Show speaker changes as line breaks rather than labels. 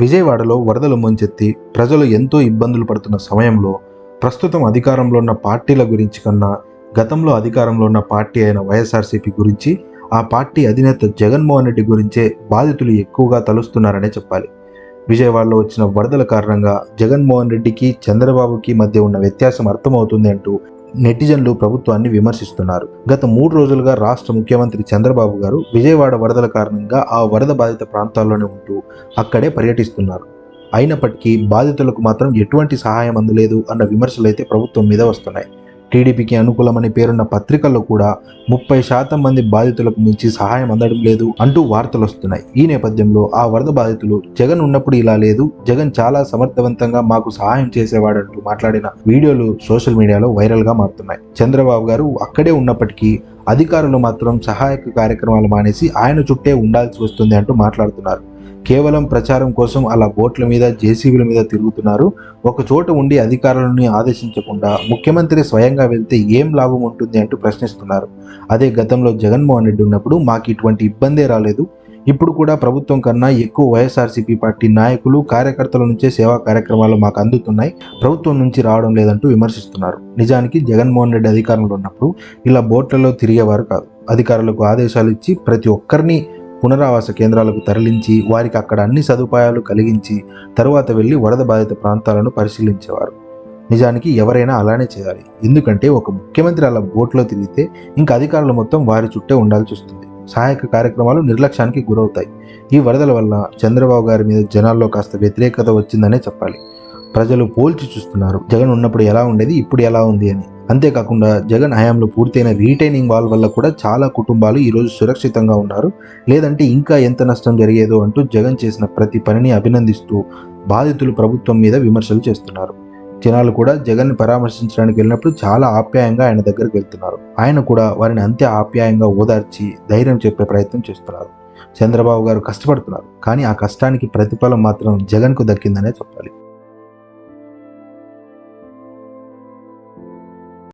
విజయవాడలో వరదలు ముంచెత్తి ప్రజలు ఎంతో ఇబ్బందులు పడుతున్న సమయంలో ప్రస్తుతం అధికారంలో ఉన్న పార్టీల గురించి కన్నా గతంలో అధికారంలో ఉన్న పార్టీ అయిన వైఎస్ఆర్సీపీ గురించి ఆ పార్టీ అధినేత జగన్మోహన్ రెడ్డి గురించే బాధితులు ఎక్కువగా తలుస్తున్నారనే చెప్పాలి. విజయవాడలో వచ్చిన వరదల కారణంగా జగన్మోహన్ రెడ్డికి చంద్రబాబుకి మధ్య ఉన్న వ్యత్యాసం అర్థమవుతుంది అంటూ నెటిజన్లు ప్రభుత్వాన్ని విమర్శిస్తున్నారు. గత మూడు రోజులుగా రాష్ట్ర ముఖ్యమంత్రి చంద్రబాబు గారు విజయవాడ వరదల కారణంగా ఆ వరద బాధిత ప్రాంతాల్లోనే ఉంటూ అక్కడే పర్యటిస్తున్నారు. అయినప్పటికీ బాధితులకు మాత్రం ఎటువంటి సహాయం అందలేదు అన్న విమర్శలు అయితే ప్రభుత్వం మీద వస్తున్నాయి. టీడీపీకి అనుకూలమని పేరున్న పత్రికల్లో కూడా ముప్పై శాతం మంది బాధితులకు మించి సహాయం అందడం లేదు అంటూ వార్తలు వస్తున్నాయి. ఈ నేపథ్యంలో ఆ వరద బాధితులు జగన్ ఉన్నప్పుడు ఇలా లేదు జగన్ చాలా సమర్థవంతంగా మాకు సహాయం చేసేవాడంటూ మాట్లాడిన వీడియోలు సోషల్ మీడియాలో వైరల్గా మారుతున్నాయి. చంద్రబాబు గారు అక్కడే ఉన్నప్పటికీ అధికారులు మాత్రం సహాయక కార్యక్రమాలు మానేసి ఆయన చుట్టే ఉండాల్సి వస్తుంది అంటూ మాట్లాడుతున్నారు. కేవలం ప్రచారం కోసం అలా బోట్ల మీద జేసీబీల మీద తిరుగుతున్నారు. ఒక చోట ఉండి అధికారులను ఆదేశించకుండా ముఖ్యమంత్రి స్వయంగా వెళ్తే ఏం లాభం ఉంటుంది అంటూ ప్రశ్నిస్తున్నారు. అదే గతంలో జగన్మోహన్ రెడ్డి ఉన్నప్పుడు మాకు ఇటువంటి ఇబ్బందే రాలేదు. ఇప్పుడు కూడా ప్రభుత్వం కన్నా ఎక్కువ వైఎస్ఆర్సీపీ పార్టీ నాయకులు కార్యకర్తల నుంచే సేవా కార్యక్రమాలు మాకు అందుతున్నాయి. ప్రభుత్వం నుంచి రావడం లేదంటూ విమర్శిస్తున్నారు. నిజానికి జగన్మోహన్ రెడ్డి అధికారంలో ఉన్నప్పుడు ఇలా బోట్లలో తిరిగేవారు కాదు. అధికారులకు ఆదేశాలు ఇచ్చి ప్రతి ఒక్కరిని పునరావాస కేంద్రాలకు తరలించి వారికి అక్కడ అన్ని సదుపాయాలు కలిగించి తరువాత వెళ్ళి వరద బాధిత ప్రాంతాలను పరిశీలించేవారు. నిజానికి ఎవరైనా అలానే చేయాలి. ఎందుకంటే ఒక ముఖ్యమంత్రి అలా బోట్లో తిరిగితే ఇంకా అధికారులు మొత్తం వారి చుట్టే ఉండాల్సి వస్తుంది. సహాయక కార్యక్రమాలు నిర్లక్ష్యానికి గురవుతాయి. ఈ వరదల వల్ల చంద్రబాబు గారి మీద జనాల్లో కాస్త వ్యతిరేకత వచ్చిందనే చెప్పాలి. ప్రజలు పోల్చి చూస్తున్నారు. జగన్ ఉన్నప్పుడు ఎలా ఉండేది ఇప్పుడు ఎలా ఉంది అని. అంతేకాకుండా జగన్ హయాంలో పూర్తయిన రీటైనింగ్ వాల్ వల్ల కూడా చాలా కుటుంబాలు ఈరోజు సురక్షితంగా ఉన్నారు. లేదంటే ఇంకా ఎంత నష్టం జరిగేదో అంటూ జగన్ చేసిన ప్రతి పనిని అభినందిస్తూ బాధితులు ప్రభుత్వం మీద విమర్శలు చేస్తున్నారు. జనాలు కూడా జగన్ పరామర్శించడానికి వెళ్ళినప్పుడు చాలా ఆప్యాయంగా ఆయన దగ్గరికి వెళ్తున్నారు. ఆయన కూడా వారిని అంతే ఆప్యాయంగా ఓదార్చి ధైర్యం చెప్పే ప్రయత్నం చేస్తున్నారు. చంద్రబాబు గారు కష్టపడుతున్నారు. కానీ ఆ కష్టానికి ప్రతిఫలం మాత్రం జగన్కు దక్కిందనే చెప్పాలి.